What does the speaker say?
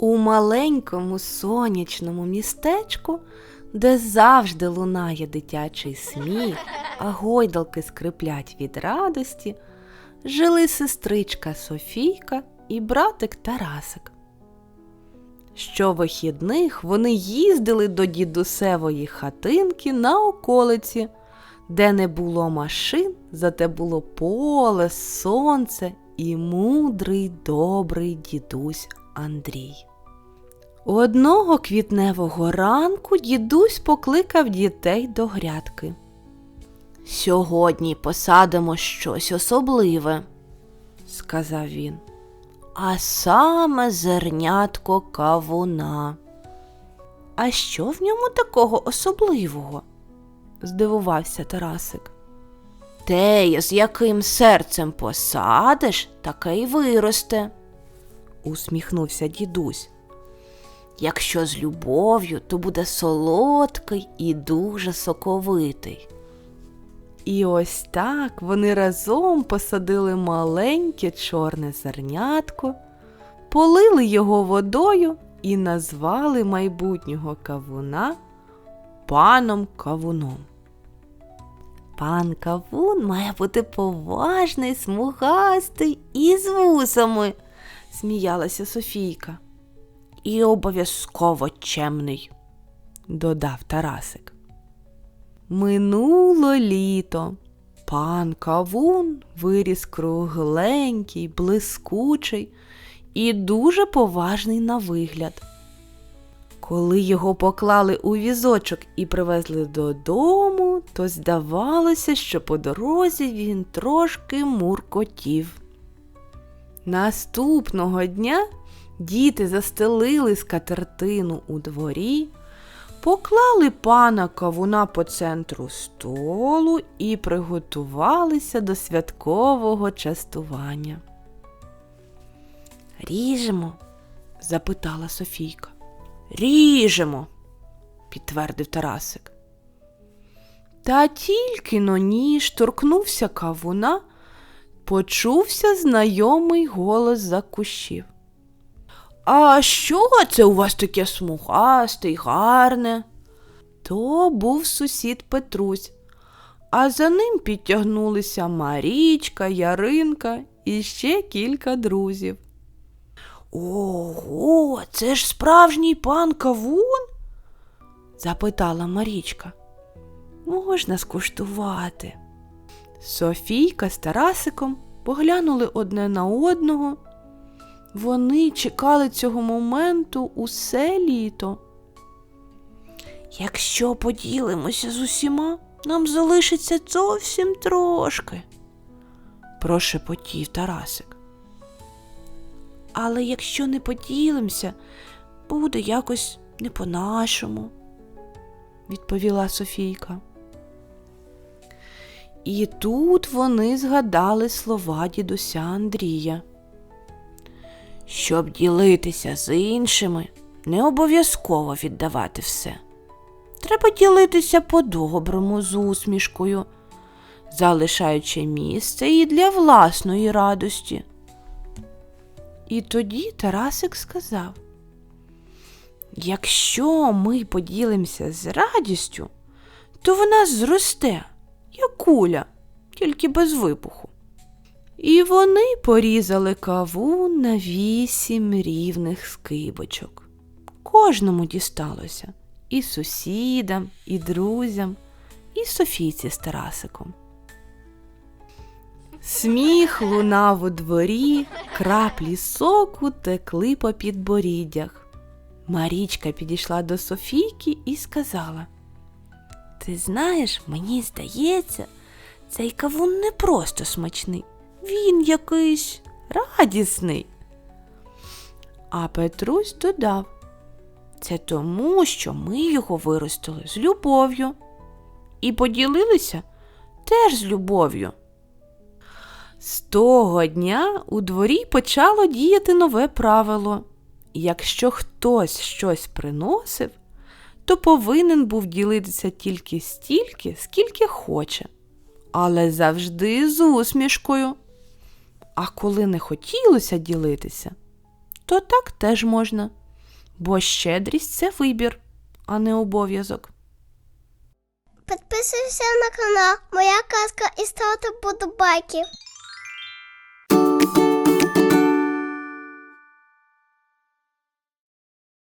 У маленькому сонячному містечку, де завжди лунає дитячий сміх, а гойдалки скриплять від радості, жили сестричка Софійка і братик Тарасик. Щовихідних вони їздили до дідусевої хатинки на околиці, де не було машин, зате було поле, сонце і мудрий добрий дідусь Андрій. Одного квітневого ранку дідусь покликав дітей до грядки. Сьогодні посадимо щось особливе, сказав він. А саме зернятко кавуна. А що в ньому такого особливого? здивувався Тарасик. Те, з яким серцем посадиш, таке й виросте, усміхнувся дідусь. Якщо з любов'ю, то буде солодкий і дуже соковитий. І ось так вони разом посадили маленьке чорне зернятко, полили його водою і назвали майбутнього кавуна паном кавуном. Пан кавун має бути поважний, смугастий і з вусами, сміялася Софійка. І обов'язково чемний, додав Тарасик. Минуло літо. Пан Кавун виріс кругленький, блискучий і дуже поважний на вигляд. Коли його поклали у візочок і привезли додому, то здавалося, що по дорозі він трошки муркотів. Наступного дня діти застелили скатертину у дворі, поклали пана кавуна по центру столу і приготувалися до святкового частування. Ріжемо? запитала Софійка. Ріжемо, підтвердив Тарасик. Та тільки но ніж торкнувся кавуна, почувся знайомий голос за кущів. А що це у вас таке смугасте й гарне? То був сусід Петрусь, а за ним підтягнулися Марічка, Яринка і ще кілька друзів. Ого, це ж справжній пан Кавун? запитала Марічка. Можна скуштувати. Софійка з Тарасиком поглянули одне на одного. Вони чекали цього моменту усе літо. Якщо поділимося з усіма, нам залишиться зовсім трошки, прошепотів Тарасик. Але якщо не поділимося, буде якось не по-нашому, відповіла Софійка. І тут вони згадали слова дідуся Андрія. Щоб ділитися з іншими, не обов'язково віддавати все. Треба ділитися по-доброму з усмішкою, залишаючи місце і для власної радості. І тоді Тарасик сказав: Якщо ми поділимося з радістю, то вона зросте, як куля, тільки без вибуху. І вони порізали кавун на вісім рівних скибочок. Кожному дісталося і сусідам, і друзям, і Софійці з Тарасиком. Сміх лунав у дворі, краплі соку текли по підборіддях. Марічка підійшла до Софійки і сказала: Ти знаєш, мені здається, цей кавун не просто смачний, він якийсь радісний. А Петрусь додав, це тому, що ми його виростили з любов'ю і поділилися теж з любов'ю. З того дня у дворі почало діяти нове правило. Якщо хтось щось приносив, то повинен був ділитися тільки стільки, скільки хоче, але завжди з усмішкою. А коли не хотілося ділитися, то так теж можна. бо щедрість це вибір, а не обов'язок. Підписуйся на канал Моя казка і ставте подобайки.